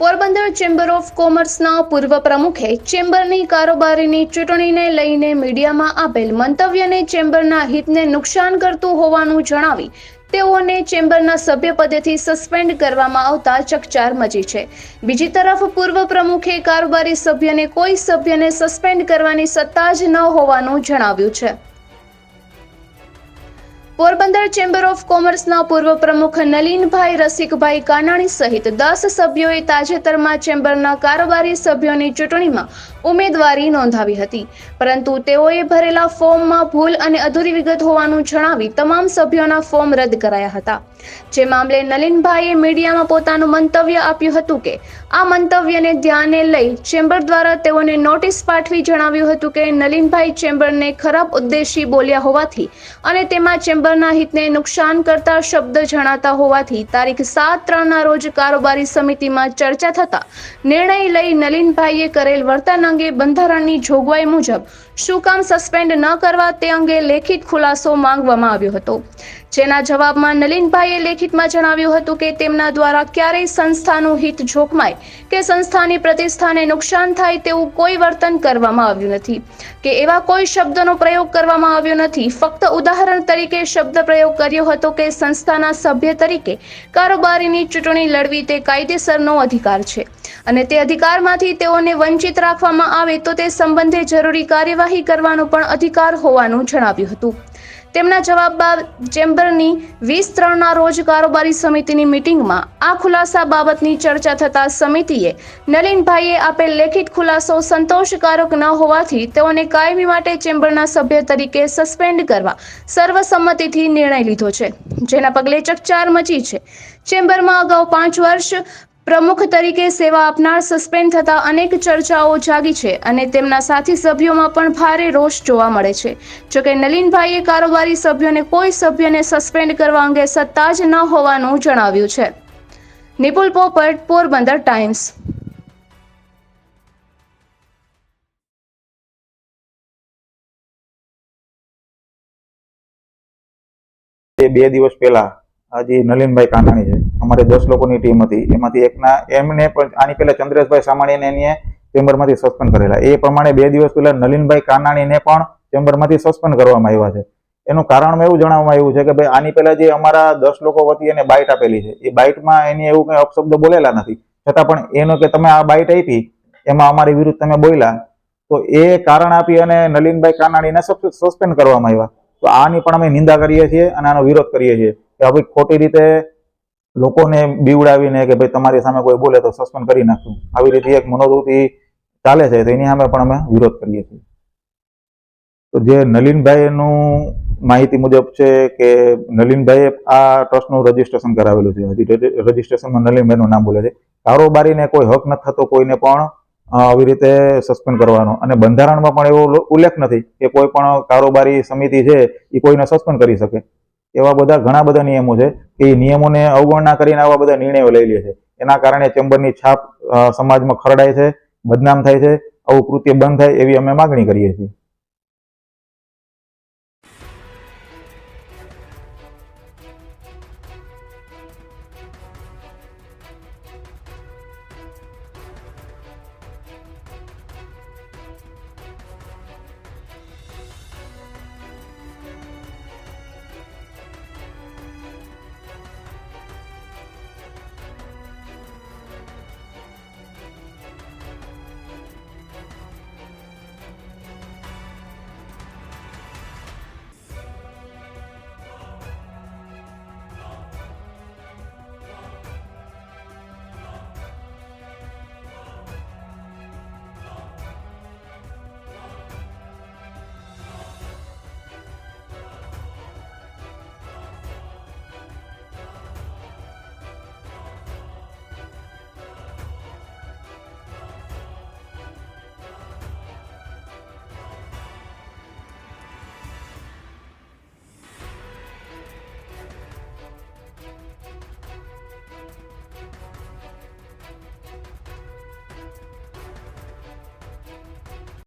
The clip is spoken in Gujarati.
પોરબંદર ચેમ્બર ઓફ કોમર્સના પૂર્વ પ્રમુખે ચેમ્બરની કારોબારીની ચૂંટણીને લઈને મીડિયામાં આપેલ મંતવ્યને ચેમ્બરના હિતને નુકસાન કરતું હોવાનું જણાવી તેઓને ચેમ્બરના સભ્યપદેથી સસ્પેન્ડ કરવામાં આવતા ચકચાર મચી છે. બીજી તરફ પૂર્વ પ્રમુખે કારોબારી સભ્યને કોઈ સભ્યને સસ્પેન્ડ કરવાની સત્તા જ ન હોવાનું જણાવ્યું છે. પોરબંદર ચેમ્બર ઓફ કોમર્સના પૂર્વ પ્રમુખ નલીનભાઈ, રસિકભાઈ કાનાણી સહિત દસ સભ્યોએ તાજેતરમાં ચેમ્બરના કારોબારી સભ્યોની ચૂંટણીમાં ઉમેદવારી નોંધાવી હતી. પરંતુ તેઓએ ભરેલા ફોર્મમાં ભૂલ અને અધૂરી વિગત હોવાનું જણાવી તમામ સભ્યોના ફોર્મ રદ કરાયા હતા. જે મામલે નલીનભાઈએ મીડિયામાં પોતાનું મંતવ્ય આપ્યું હતું કે, આ મંતવ્યને ધ્યાને લઈ ચેમ્બર દ્વારા તેઓને નોટિસ પાઠવી જણાવ્યું હતું કે, નલીનભાઈ ચેમ્બરને ખરાબ ઉદ્દેશી બોલ્યા હોવાથી અને તેમાં ચેમ્બરના હિતને નુકસાન કરતા શબ્દ જણાતા હોવાથી તારીખ સાત ત્રણના રોજ કારોબારી સમિતિમાં ચર્ચા થતા નિર્ણય લઈ નલિનભાઈએ કરેલ વર્તન અંગે બંધારણની જોગવાઈ મુજબ શું કામ સસ્પેન્ડ ન કરવા તે અંગે લેખિત ખુલાસો માંગવામાં આવ્યો હતો. જેના જવાબમાં નલિનભાઈએ લેખિતમાં જણાવ્યું હતું કે તેમના દ્વારા ક્યારેય સંસ્થાનું હિત જોખમાય કે સંસ્થાની પ્રતિષ્ઠાને નુકસાન થાય તેવું કોઈ વર્તન કરવામાં આવ્યું નથી. કે એવા કોઈ શબ્દનો પ્રયોગ કરવામાં આવ્યો નથી. ફક્ત ઉદાહરણ તરીકે શબ્દ પ્રયોગ કર્યો હતો કે સંસ્થાના સભ્ય તરીકે કારોબારીની ચૂંટણી લડવી તે કાયદેસરનો અધિકાર છે. અને તે અધિકારમાંથી તેઓને વંચિત રાખવામાં આવે તો તે સંબંધે જરૂરી કાર્યવાહી કરવાનો પણ અધિકાર હોવાનું જણાવ્યું હતું. તેમના જવાબ બાદ ચેમ્બરની વીસ ત્રણના રોજ કારોબારી સમિતિની મિટિંગમાં આ ખુલાસા બાબતની ચર્ચા થતા સમિતિએ નલિનભાઈએ આપેલ લેખિત ખુલાસો સંતોષકારક ન હોવાથી તેઓને કાયમી માટે ચેમ્બરના સભ્ય તરીકે સસ્પેન્ડ કરવા સર્વસંમતિથી નિર્ણય લીધો છે. જેના પગલે ચકચાર મચી છે. ચેમ્બરમાં અગાઉ પાંચ વર્ષ પ્રમુખ તરીકે સેવા આપનાર સસ્પેન્ડ થતા અનેક ચર્ચાઓ જાગી છે અને તેમના સાથી સભ્યોમાં પણ ભારે રોષ જોવા મળે છે. જોકે નલિનભાઈએ કારોબારી સભ્યોને કોઈ સભ્યને સસ્પેન્ડ કરવા અંગે સત્તા જ ન હોવાનું જણાવ્યું છે. નિપુલ પોપટ, પોરબંદર ટાઈમ્સ. બે દિવસ પહેલા આ જે નલિનભાઈ કાનાણી છે. અમારે દસ લોકોની ટીમ હતી. એમાંથી એકના, એમને પણ આની પહેલા ચંદ્રેશભાઈ સામાણીને એને ચેમ્બરમાંથી સસ્પેન્ડ કરેલા. એ પ્રમાણે બે દિવસ પહેલા નલિનભાઈ કાનાણીને પણ ચેમ્બરમાંથી સસ્પેન્ડ કરવામાં આવ્યા છે. એનું કારણ એવું જણાવવામાં આવ્યું છે કે ભાઈ આની પહેલા જે અમારા દસ લોકો વતી એને બાઇટ આપેલી છે. એ બાઇટમાં એની એવું કંઈ અપશબ્દ બોલેલા નથી. છતાં પણ એનો કે તમે આ બાઇટ આપી, એમાં અમારી વિરુદ્ધ તમે બોલ્યા, તો એ કારણ આપી અને નલિનભાઈ કાનાણીને સસ્પેન્ડ કરવામાં આવ્યા. તો આની પણ અમે નિંદા કરીએ છીએ અને આનો વિરોધ કરીએ છીએ. કે હવે ખોટી રીતે લોકોને બીવડાવીને કે ભાઈ તમારી સામે કોઈ બોલે તો સસ્પેન્ડ કરી નાખશું. આવી રીતે એક મનોવૃત્તિ ચાલે છે. તો એની સામે પણ અમે વિરોધ કરીએ છીએ. તો જે નલિનભાઈનું માહિતી મુજબ છે કે નલિનભાઈએ આ ટ્રસ્ટનું રજીસ્ટ્રેશન કરાવેલું છે. હજી રજીસ્ટ્રેશનમાં નલિનભાઈનું નામ બોલે છે. કારોબારીને કોઈ હક નથી થતો કોઈને પણ આવી રીતે સસ્પેન્ડ કરવાનો. અને બંધારણમાં પણ એવો ઉલ્લેખ નથી કે કોઈ પણ કારોબારી સમિતિ છે એ કોઈને સસ્પેન્ડ કરી શકે. એવા બધા ઘણા બધા નિયમો છે કે એ નિયમોને અવગણના કરીને આવા બધા નિર્ણયો લઈ લે છે. એના કારણે ચેમ્બરની છાપ સમાજમાં ખરડાય છે, બદનામ થાય છે, આવું કૃત્ય બંધ થાય એવી અમે માગણી કરીએ છીએ.